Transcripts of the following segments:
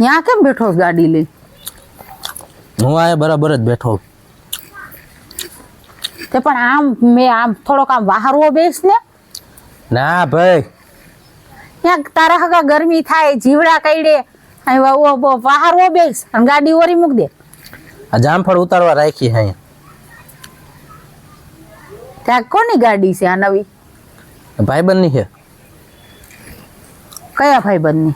ત્યાં કેમ બેઠો ગાડી લઈ? હું આ બરાબર જ બેઠો. તે પણ આમ મેં આમ થોડોક આમ વાહરવો બેસ ને? ના ભાઈ. ત્યાં તારા હગા ગરમી થાય જીવડા કઈડે વાહરવો બેસ અને ગાડી ઓરી મૂક દે. આ જામફળ ઉતારવા રાખી હે ત્યાં કોની ગાડી છે આ નવી? ભાઈબંધની છે. કયા ભાઈબંધની?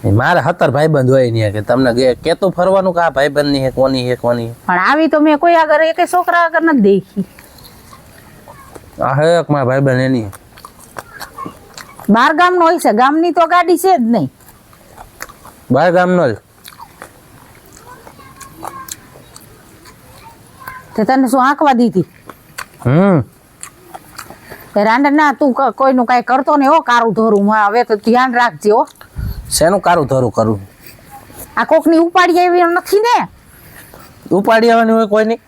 મારે હતર ભાઈબંધ હોય નહીં કે તમને કે કેતું ફરવાનું કે આ ભાઈબંધની છે કોની હે કોની પણ આવી તો મેં કોઈ આગળ એક છોકરા આગળ નથી દેખી. આ હે મારા ભાઈબંધ એની. બાર ગામનો હોય છે ગામની તો ગાડી છે જ નહીં. બાર ગામનો જ. તે તને શું આંકવા દીધી? હમ. રાંડ ના તું કોઈનું કાંઈ કરતો ને હો કારું ધોરું. હવે તો ધ્યાન રાખજે હો. શેનું કારું ધરું કરું? આ કોકની ઉપાડી આવી નથી ને? ઉપાડી આવવાની હોય કોઈની?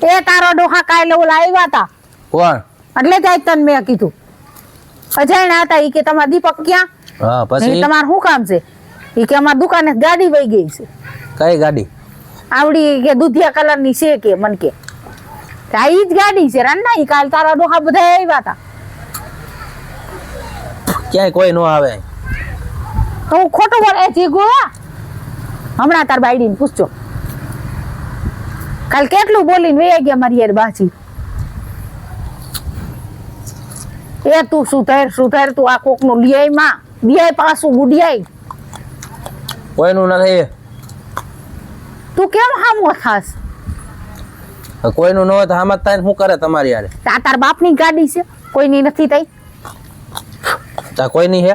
એ તારો ડોહા કાલે ઓલા આવ્યા હતા કોણ? એટલે જ તને મેં કીધું. અજાણ્યા હતા ઈ કે તમારા દીપક ક્યાં? હા પછી? તમારું શું કામ છે? ઈ કે અમાર દુકાને ગાડી વહી ગઈ છે. કઈ ગાડી? આવડી કે દૂધિયા કલરની છે કે મન કે. આ ઈ જ ગાડી છે રાન્ના ઈ કાલ તારા ડોહા બધા આવ્યા હતા ક્યાંય કોઈ નો આવે. તો હું ખોટું બોલે? એ જીગુ હમણાં તાર બાયડીને પૂછજો. કાલ કેટલું બોલીને વહી ગયા મારી યાર બાજી? એ તું સુધાર સુધાર તું આ કોકનું લિયાયમાં. બિયાય પાછું ગુડિયાય કોઈનું નથી તું કેમ હામો ખાસ કોઈનું ન હોય તો હામાં થાય શું કરે તમારી યારે આ તાર બાપની ગાડી છે. કોઈની નથી થઈ. તા કોઈની છે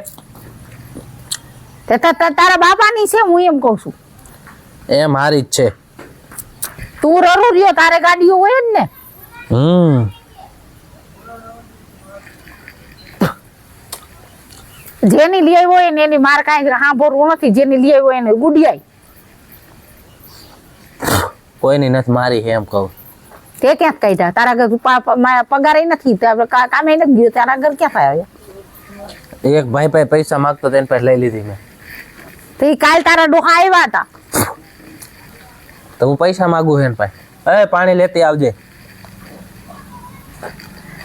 તે તારા બાપાની છે હું એમ કહું છું. એ મારી જ છે. તું રરુ રહ્યો તારે ગાડીઓ હોય જ ને. હમ. જેની લઈ આવ્યો હોય ને એની માર કાંઈ સાંભળવું નથી. જેની લઈ આવ્યો એને ગુડિયાઈ કોઈની નથી મારી એમ કહું. તે ક્યાં કાઢ્યા તારા ઘર પગારે નથી. કામે નથી ગયો. તારા ઘર ક્યાં થાય એક ભાઈ પાસે પૈસા માંગતો તેને પાસે લઈ લીધી મેં. તો એ કાલ તારા ડોહા આવ્યા હતા. તો હું પૈસા માંગુ હે ભાઈ. એ પાણી લેતી આવજે.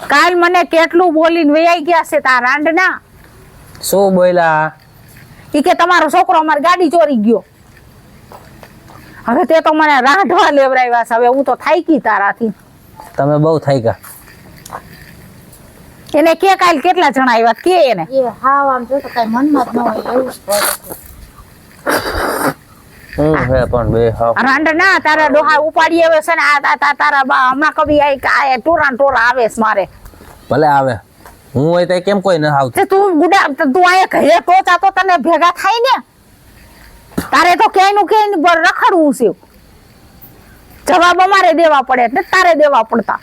કાલ મને કેટલું બોલીને વૈયાઈ ગયા છે તારા રાંડના? શું બોલ્યા એ કે તમારો છોકરો અમારી ગાડી ચોરી ગયો. હવે તે તો મને રાંધવા લેવરાવ્યા છે. હવે હું તો થાકી તારાથી. તમે બહુ થઈ ગયા. એને કે કાલ કેટલા જણા આવ્યા કે એને? એ હાવ આમ જો તો કઈ મનમાં ન હોય એવું જ પડે હું હે પણ બે હાવ રાંડના તારા ડોહા ઉપાડી આવે છે ને આ તા- તા- તારા બા હમણાં કભી આઈ આ ટોરા ટોરા આવે છે મારે. ભલે આવે. હું હોય તો કેમ કોઈ ન આવતું? તું ગુડા તું ઘરે પહોંચા તો તને ભેગા થાય ને. તારે તો ક્યાંયનું ક્યાંય રખડવું છે. જવાબ અમારે દેવા પડે એટલે તારે દેવા પડતા.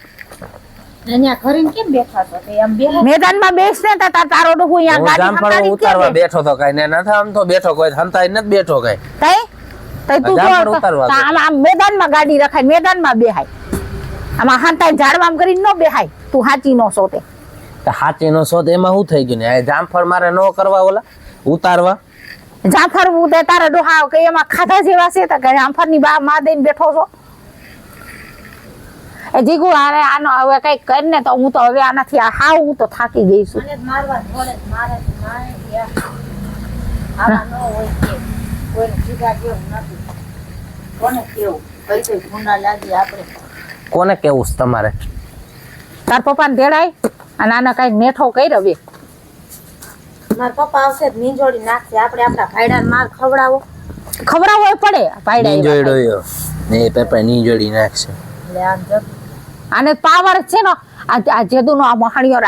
મેદાનમાં બેસ ને તા- તા- તારો ડોહું અહીંયા ગાડી ઉતારવા બેઠો તો કઈ ને નથી આમ તો બેઠો કોઈ હંતાઈ નથી બેઠો કઈ. તઈ? તઈ તું જામફળ જો ઉતારવા તા આમ આમ મેદાનમાં ગાડી રખાય મેદાનમાં બેહાય. આમાં હાંતાઈ ઝાડવામાં કરીને ન બેહાય. તું હાચી નો સોતે હાચી નો શોધ એમાં શું થઈ ગયું ને? જામફળ મારે ન કરવા ઓલા ઉતારવા. જામફળ ઉદય તારા ડોહા કે એમાં ખાધા જેવા છે તો ની બા માં દઈને બેઠો છો? જીગુ આને આનો હવે કંઈક કરીને તો હું તો હવે આનાથી હા હું તો થાકી ગઈ છું. ન કોને કેવું? તમારે? તાર પપ્પાને તેડાય અને આને કંઈક નેઠો કઈ રવે મારા પપ્પા આવશે નીંજોડી નાખશે. આપણે આપણા ભાઈડા માર ખવડાવો. ખવડાવવો પડે ભાઈડા નીંજોડ્યો એ નીંજોડી નાખશે. એટલે આમ જો આને પાવર છે ને આ જેદુનો આ મહાણીઓ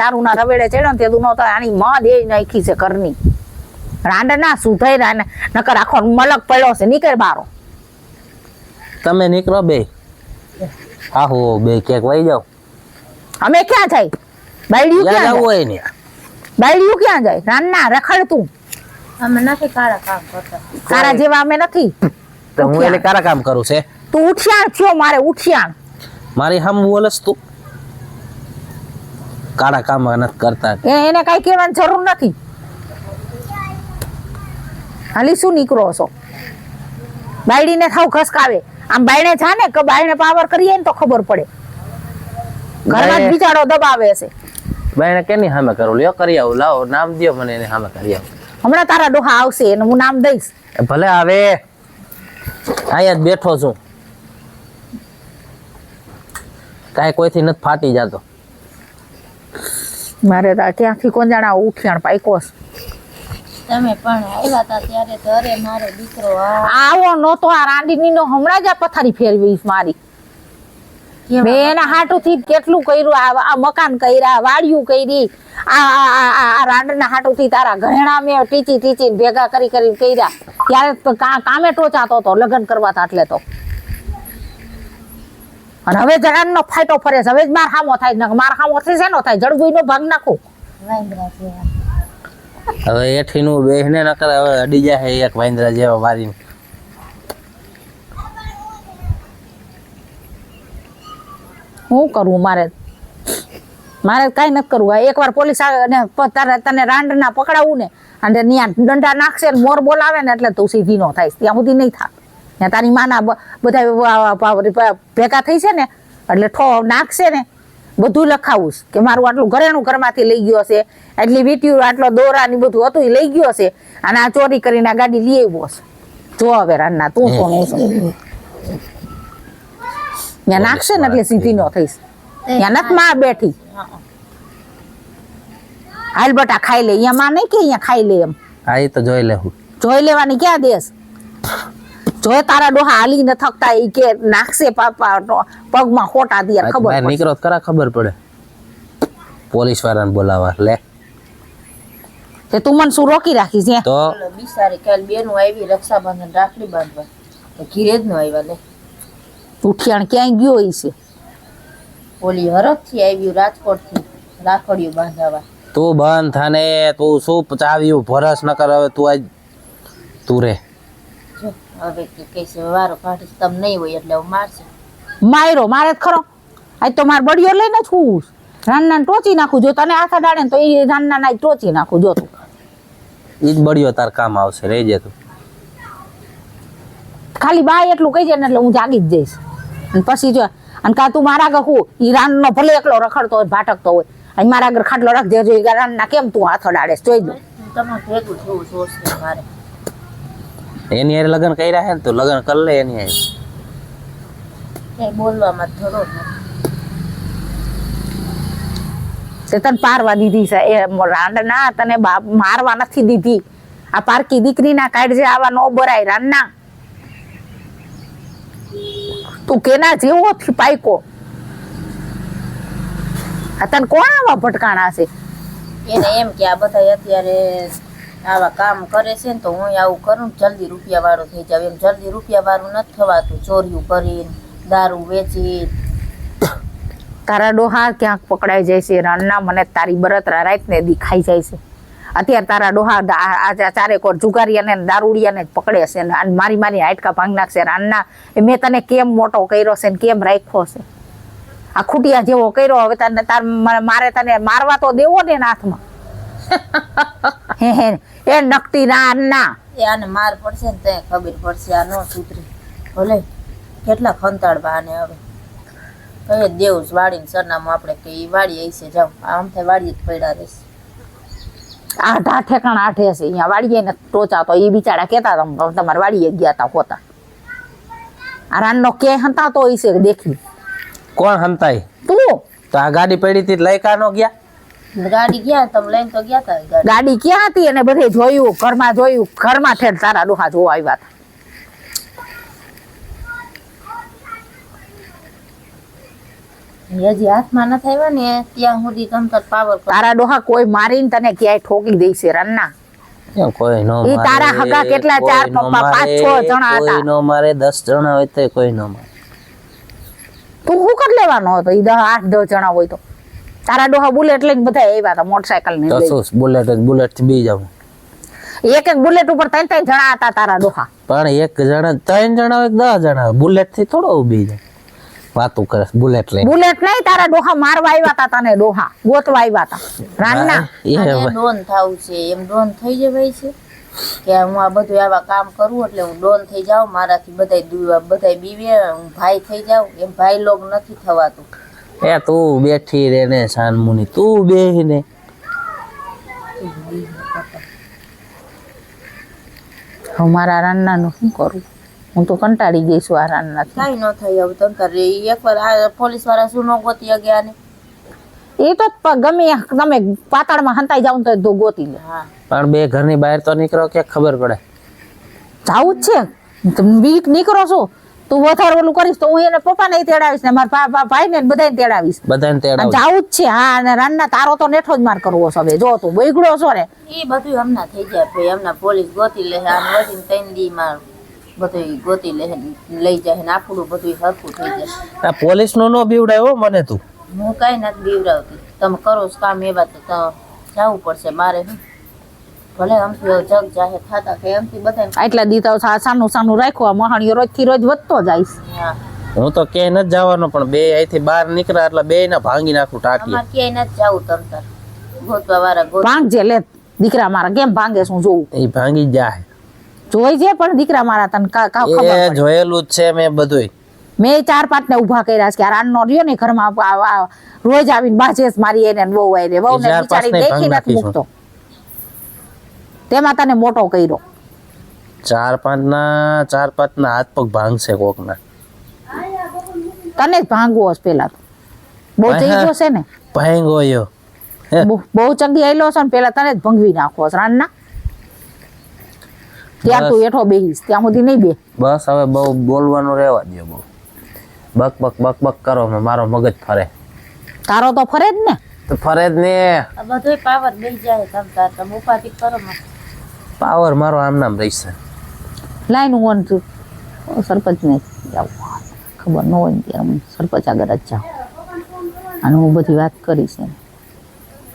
દારૂના રવેડે ચડ્યો ને તેદુનો તો આની મદ એ નાખી છે કરની રાંડ ના સુધાઈ રાને નકર આખો મલક પડ્યો છે નીકળ બારો. તમે નીકળો બે. આહો બે કેક વહી જાઓ. અમે ક્યાં જાય? બાયડિયું ક્યાં જવું હોય ને. બાયડિયું ક્યાં જાય? રાનના રખડ તું અમે નથી કારા કામ કરતા. કારા જેવા અમે નથી. તો હું એટલે કારા કામ કરું છે? તું ઉઠિયાણ થયો મારે ઉઠિયાણ. મારી હમ બોલસ તું કાળા કામ નથી કરતા. એ- એને કઈ કહેવાની જરૂર નથી. હાલી શું નીકળો છો? બાયડીને થાવ ખસકાવે આમ બાયણે જા ને કે બાયણે પાવર કરીએ ને તો ખબર પડે. ઘરમાં બિચારો દબાવે છે. બાઈને કેની સામે કરું? લ્યો કરી આવું. લાવો નામ દ્યો મને એને સામે કરી આવું. હમણાં તારા ડોહા આવશે એને હું નામ દઈશ. ભલે આવે. અહીંયા જ બેઠો છું. કાંઈ કોઈથી નથી ફાટી જતો. મારે તો આ ક્યાંથી કોણ જાણે આ ઉઠિયાણ પાઈકો તમે પણ આવ્યા હતા ત્યારે તો અરે મારો દીકરો આવો નહોતો આ રાંડીની નો હમણાં જ આ પથારી ફેરવી મારી. મેં એના હાટુથી જ કેટલું કર્યું આ આ મકાન કર્યા વાડિયું કરી આ આ- રાંડના હાટુથી તારા ઘરેણા મેં ટીચી ટીચી ભેગા કરી કરી કર્યા. ત્યારે કા- કામે ટોચાતો હતો લગ્ન કરવા તા એટલે તો. અને હવે જણાનો ફાયટો ફરે છે. હવે જ માર હામો થાય ને માર હામો થશે નો થાય? જળગુઈનો ભાગ નાખું. હવે એઠીનું બેહને કરે હવે અડી જાય એક વાંદરા જેવા મારીને. હું કરવું મારે? મારે કઈ નથી કરવું. આ એકવાર પોલીસ આવે તારે તને રાંડના પકડાવું ને અને ત્યાં દંડા નાખશે મોર બોલાવે ને એટલે તું સીધી નો થાય ત્યાં સુધી નહીં થાય ત્યાં તારી માના બધા ભેગા થઈ છે ને એટલે ઠો નાખશે ને બધું લખાવું કે મારું આટલું ઘરેણું ઘરમાંથી લઈ ગયો છે એટલી વીટ્યું આટલો દોરા ને બધું હતું એ લઈ ગયો છે અને આ ચોરી કરીને આ ગાડી લઈ આવ્યો છે. જો હવે રાનના તું કોણ હું ત્યાં નાખશે ને એટલે સીધી નો થઈશ. ત્યાં નથી માં બેઠી. હાલ બટા ખાઈ લે અહીંયા માં નહીં કે અહીંયા ખાઈ લે એમ? હા એ તો જોઈ લેવું જોઈ લેવાની ક્યાં દેશ? જોઈ તારા ડોહા હાલી ન થકતા એ કે નાખશે પાપા પગમાં ખોટા દિયર ખબર. નીકળો કરા ખબર પડે. પોલીસ વાળાને બોલાવા લે. તે તું મને શું રોકી રાખીશ હે? તો? બિસારી કાલ બેનું આવી રક્ષાબંધન રાખડી બાંધવા. ઘીરે જ નો આવ્યા લે. ઉઠિયાણ ક્યાંય ગયો એ છે? ઓલી હરખથી આવ્યું રાજકોટથી રાખડીયું બાંધાવા. તું બંધ થાને તું શું ચાવ્યું ભરસ ન કરાવે તું આજ તું રે. જો હવે કે કહેશે વારો કાઢીશ તમ નહીં હોય એટલે હું મારશે. માયરો મારે ખરો. આજ તો માર બળિયો લઈને છું. રાનના ટોચી નાખું જો તને આખા દાડે તો એ રાનના ના ટોચી નાખું જો તું. એ જ બળ્યો તાર કામ આવશે રહેજે તું. ખાલી બાય એટલું કહી જાય ને એટલે હું જાગી જ જઈશ. અને પછી જો અને કા તું મારા આગળ હું ઈ રાનનો ભલે એકલો રખડતો હોય ભાટકતો હોય અને મારા આગળ ખાટલો રાખજે એ રાન રાનના કેમ તું હાથ અડાડે જોઈ દઉં તમારે ભેગું થવું જોશે મારે. એની હારે લગ્ન કર્યા છે ને તો લગ્ન કરી લે એની હારે. ક્યાંય બોલવામાં તે તને પારવા દીધી છે. એ રાંડના તને બાપ મારવા નથી દીધી. આ પારકી દીકરીના કાઢજે આવા નો બરાય રાંડના. તું કેના જેવો પાયકો? આ તને કોણ આવા ભટકાણા છે? એને એમ કે આ બધા અત્યારે આવા કામ કરે છે ને તો હું આવું કરું જલ્દી રૂપિયા વાળું થઈ જાવ. એમ જલ્દી રૂપિયા વાળું નથી થવાતું. ચોરીઓ કરીને, દારૂ વેચી તારા ડોહા ક્યાંક પકડાઈ જાય છે? રણના મને તારી બરતરા રાત ને દેખાઈ જાય છે. અત્યારે તારા ડોહા આજે ચારે કોર જુગારિયાને દારૂડિયાને જ પકડે છે ને મારી મારી હાઇટકા ભાંગ નાખશે. રાનના એ મેં તને કેમ મોટો કર્યો છે ને કેમ રાખ્યો છે? આ ખૂટિયા જેવો કર્યો, હવે તને તાર, મારે તને મારવા તો દેવો ને હાથમાં. એ નકટી રાનના એ આને માર પડશે ને તે ખબર પડશે આ નો સુધરે. ભલે કેટલા ખંતાડવા આને હવે કઈ દેવ વાડીને સરનામું આપણે કે એ વાડી આવી છે જાઓ. આમ થાય વાડી જ પડ્યા રહેશે. આઠા ઠેકાણા આઠે છે અહીંયા વાડીએ ને ટોચા તો એ બિચારા કહેતા હતા તમારે વાડીએ ગયા હતા હોતા. આ રાનનો કે હંતા તો છે દેખી. કોણ હંતાય? તું. તો આ ગાડી પડી હતી લઈ કા નો ગયા? ગાડી ગયા તમે લઈને તો ગયા હતા ગાડી. ક્યાં હતી અને બધે જોયું ઘરમાં જોયું ઘરમાં ઠેર તારા ડોહા જોવા આવ્યા હતા હજી હાથમાં ન થાય ને ત્યાં સુધી તમ પાવર તારા ડોહા કોઈ મારીને તને ક્યાંય ઠોકી દેશે રન્ના. કોઈ નો ઈ તારા હગા કેટલા? ચાર પપ્પા, પાંચ, છ જણા હતા. કોઈ નો મારે દસ જણા હોય તો કોઈ નો મારે. તું શું કર લેવાનો હતો? ઈ દહ આઠ દસ જણા હોય તો. તારા ડોહા બુલેટ લઈને બધા આવ્યા હતા મોટરસાયકલ ને તો શું બુલેટ બુલેટથી બી જાવ એક એક બુલેટ ઉપર ત્રણ ત્રણ જણા હતા તારા ડોહા. પણ એક જણા ત્રણ જણા એક દસ જણા બુલેટથી થોડો ઊભી જાય. વાતું કરે બુલેટ લઈને. બુલેટ નહીં તારા ડોહા મારવા આવ્યા હતા તને ડોહા ગોતવા આવ્યા હતા. રાનના એ ડોન થાઉ છે એમ ડોન થઈ જવાય છે કે હું આ બધું આવા કામ કરું એટલે હું ડોન થઈ જાઉં મારાથી બધાય બધાય બીવે હું ભાઈ થઈ જાઉં એમ ભાઈ લોગ નથી થવાતું. એ તું બેઠી રે ને સાનમુની તું બેહીને. હવે મારા રાન્નાનું શું કરું? હું તો કંટાળી ગઈ છું આ રાન્નાથી થાય ન થાય હવે તમ તારે એકવાર આ પોલીસવાળા શું ન ગોતી ગયા ને એ તો પ- ગમે તમે પાતાળમાં હંતાઈ જાવ ને તો ગોતી લે. હા. પણ બે ઘરની બહાર તો નીકળો કે ખબર પડે? જાવું જ છે. તમે વીક નીકળો છો. તું વધારે ઓલું કરીશ તો હું એને પપ્પાને તેડાવીશ ને મારા ભાઈને ને બધાને તેડાવીશ. બધાને તેડાવીશ. તેડાવ જાવું જ છે હા અને રાનના તારો તો નેઠો જ માર કરવો છે હવે. જો તું બગડો છો ને. એ બધું હમણાં થઈ જાય ભાઈ. હમણાં પોલીસ ગોતી લે આમ વધીને ત્રણ દી માં બધું ગોતી લે લઈ જાય ને આપણું બધું સરખું થઈ જાય આ પોલીસ નો નો બીવડાયો મને તું. હું કઈ નથી બીવડાવતી. તમે કરો કામ એવા તો તો જવું પડશે મારે શું? ભલે આમથી જગ જાહેર થતા કે એમથી બધા આટલા દી તો સાનું સાનું રાખ્યું આ મહાણીઓ રોજથી રોજ વધતો જાય હું. તો કે નથી જવાનો પણ બે અહીંથી બહાર નીકળ્યા એટલે બે ને ભાંગી નાખું ટાંકી અમારે ક્યાંય નથી જવું તમતાર ગોતવા વાળા ગોત ભાંગજે લે દીકરા મારા કેમ ભાંગે શું જોવું? એ ભાંગી જાય જોઈ છે પણ દીકરા મારા તને કા કા ખબર એ જોયેલું જ છે મેં બધુંય. મેં ચાર પાંચ ને ઊભા કર્યા છે કે આ રાનનો રહ્યો ને ઘરમાં રોજ આવીને બાજેસ મારી એને બહુ આવીને બહુ ને બિચારી દેખી નથી નાખીશું. મૂકતો. તેમાં તને મોટો કર્યો. ચાર પાંચ ના ચાર પાંચ ના હાથ પગ ભાંગશે કોક ના તને જ ભાંગવો હશે પેલા બહુ હા, ગયો છે ને? ભાંગો યો. બહુ- ચંગી આવેલો છે ને પેલા તને જ ભંગવી નાખો છે રાનના. ત્યાં તું એઠો બેહીશ. ત્યાં સુધી નહીં બે. બસ હવે બહુ બોલવાનું રહેવા દે બહુ. બક બક બક બક કરો મારો મગજ ફરે. તારો તો ફરે જ ને. તો ફરે જ ને. બધું પાવર બેસી જાય તમતાર તમે ઉપાધિ કરો માં. પાવર મારો આમ નામ રહેશે લાઈન હું સરપંચને જાઉં. ખબર ન હોય ત્યારે હું સરપંચ આગળ જ જાઉં. અને હું બધી વાત કરીશ એમ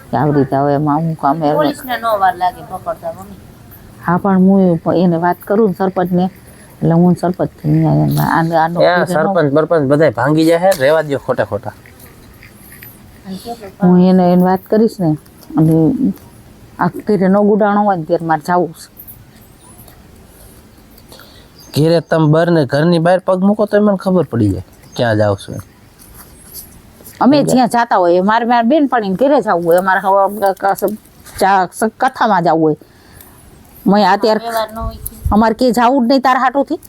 કે આવી રીતે હવે એમાં હું કામ પોલીસને નો વાર લાગે પકડતા મમ્મી. હા પણ હું એને વાત કરું ને સરપંચને એટલે હું સરપંચ સરપંચ બરપંચ બધા ભાંગી જાય રહેવા દો ખોટા ખોટા. હું એને એને વાત કરીશ ને અને આ ઘેરે ન ગુડાણો હોય ને ત્યારે મારે જવું છે. ઘેરે તમે બહાર ને ઘરની બહાર પગ મૂકો તો મને ખબર પડી જાય ક્યાં જાવ છો અમે જ્યાં જાતા હોય મારે મારે બેન પણ ઘરે જવું હોય. અમારે હવે ચા- સ- કથામાં જવું હોય. મેં અત્યારે અમારે કે જવું જ નહીં તારા હાટુથી.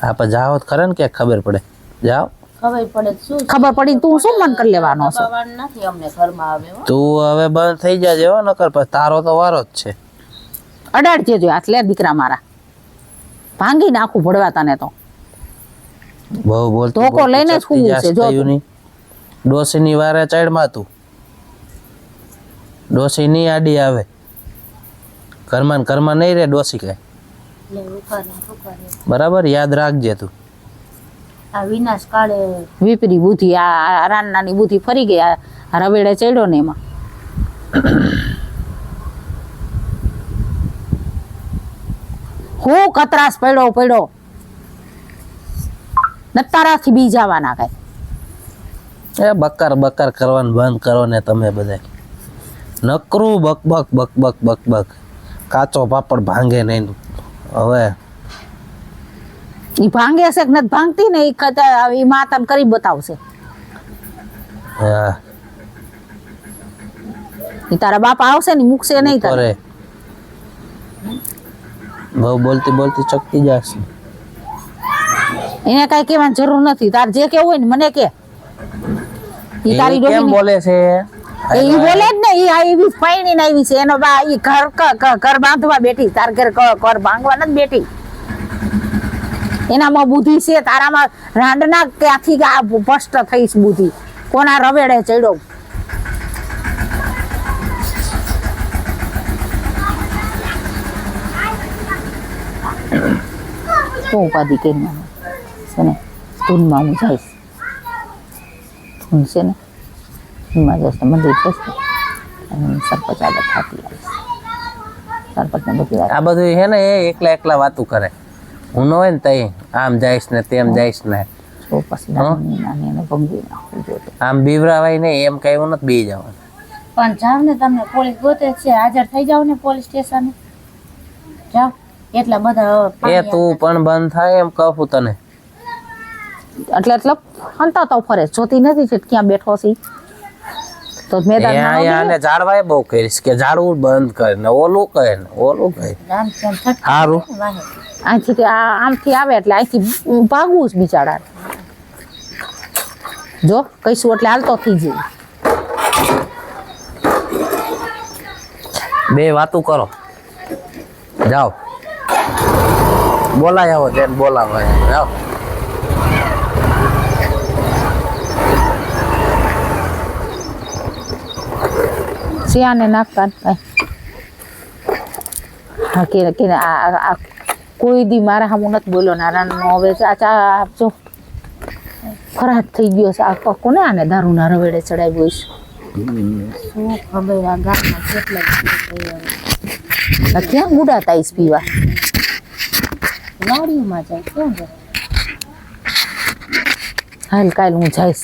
હા પણ જાઓ તો ખરા ને ક્યાંક ખબર પડે. જાઓ. ખબર પડે તો શું ખબર પડી તું શું મન કરી લેવાનો છે? નથી અમને ઘરમાં આવે તું હવે બંધ થઈ જાજે હો નકર પછી તારો તો વારો જ છે. અડાડ જો આટલે દીકરા મારા. ભાંગી નાખું ભડવા તને તો. બહુ બોલતી ધોકો લઈને શું છે, જો ડોસીની વારે ચડમાં તું. ડોસી ની આડી આવે. ઘરમાં ને ઘરમાં નહીં રે ડોસી કાંઈ. બરાબર? યાદ રાખજે તું. આ વિનાશ કાળે વિપરી બુદ્ધિ આ રાનનાની બુદ્ધિ ફરી ગઈ આ રવેડે ચડ્યો ને એમાં. હું કતરાસ પડ્યો પડ્યો. નતારાથી બી જવાના કઈ. એ બકર બકર કરવાનું બંધ કરો ને તમે બધા નકરું બકબક બકબક બક બક બક બક. કાચો પાપડ ભાંગે નહીં. હવે ઈ ભાંગે છે કે નથી ભાંગતી ને એ કદા એ માતા કરી બતાવશે. એ તારા બાપા આવશે ને મૂકશે નહીં તારે. બહુ બોલતી બોલતી ચકતી જશે એને કઈ કહેવાની જરૂર નથી. તાર જે કેવું હોય ને મને કે. એ તારી કેમ બોલે છે? એ બોલે જ ને એ આવી એવી ફાઈણીને આવી છે. એનો બા એ ઘર ઘર બાંધવા બેઠી. તાર ઘર ઘર ભાંગવા નથી બેઠી. એનામાં બુદ્ધિ છે, તારામાં રાંડના ક્યાંથી આ ભ્રષ્ટ થઈશ બુદ્ધિ? કોના રવેડે ચડ્યો? શું ઉપાધિ કરી છે ને? ધૂનમાં હું જઈશ. ધૂન છે ને? ધૂનમાં જશે મંદિર જઈશ અને સરપંચ આગળ ખાતી આવીશ સરપંચને બધી આ બધું હે ને એકલા એકલા વાતું કરે. હું ન હોય ને તઈ આમ જઈશ ને તેમ જઈશ ને આમ બીવરાવાય નહીં એમ કઈ નથી બી જવાનું પણ જાવ ને તમને પોલીસ ગોતે છે હાજર થઈ જાવ ને પોલીસ સ્ટેશને જાઓ એટલા બધા હવે એ તું પણ બંધ થાય એમ કહું તને એટલે એટલે હંતા તો ફરે જોતી નથી છે ક્યાં બેઠો છે. તો મેદાનમાં ન આને ઝાડવાય બહુ કરીશ કે ઝાડવું બંધ કરે ને ઓલું કરે ને ઓલું થટ સારું આથી આ આમથી આવે એટલે અહીંથી ભાગવું જ બિચારા જો કહીશું એટલે હાલતો થઈ જાય બે વાતું કરો. જાઓ. બોલાય આવો તેમ બોલાવો એમ. જાઓ. હા કે કે આ આ- આ કોઈ દી મારા હામું નથી બોલ્યો નારાયણનો હવે ચા ચા આપજો ખરાબ થઈ ગયો છે આ કોને આને દારૂના રવેડે ચડાવ્યો છે શું ખબર આ ગામમાં કેટલા ક્યાં ગુડાતા આઈસ પીવા વાડીમાં જાય ક્યાં હાલ કાલ હું જઈશ